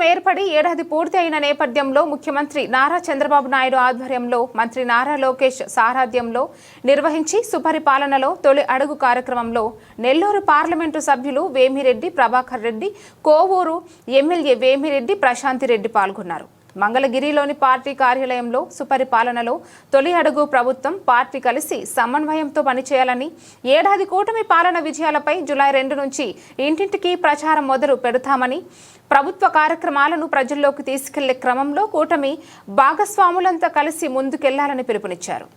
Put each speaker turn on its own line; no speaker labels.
ఏర్పడి ఏడాది పూర్తి అయిన నేపథ్యంలో ముఖ్యమంత్రి నారా చంద్రబాబు నాయుడు ఆధ్వర్యంలో మంత్రి నారా లోకేష్ సారథ్యంలో నిర్వహించి సుపరిపాలనలో తొలి అడుగు కార్యక్రమంలో నెల్లూరు పార్లమెంటు సభ్యులు వేమిరెడ్డి ప్రభాకర్ రెడ్డి కోవూరు ఎమ్మెల్యే వేమిరెడ్డి ప్రశాంతిరెడ్డి పాల్గొన్నారు. మంగళగిరిలోని పార్టీ కార్యాలయంలో సుపరిపాలనలో తొలి అడుగు ప్రభుత్వం పార్టీ కలిసి సమన్వయంతో పనిచేయాలని ఏడాది కూటమి పాలన విజయాలపై జులై రెండు నుంచి ఇంటింటికి ప్రచారం మొదలు పెడతామని ప్రభుత్వ కార్యక్రమాలను ప్రజల్లోకి తీసుకెళ్ళే క్రమంలో కూటమి భాగస్వాములంతా కలిసి ముందుకెళ్ళాలని పిలుపునిచ్చారు.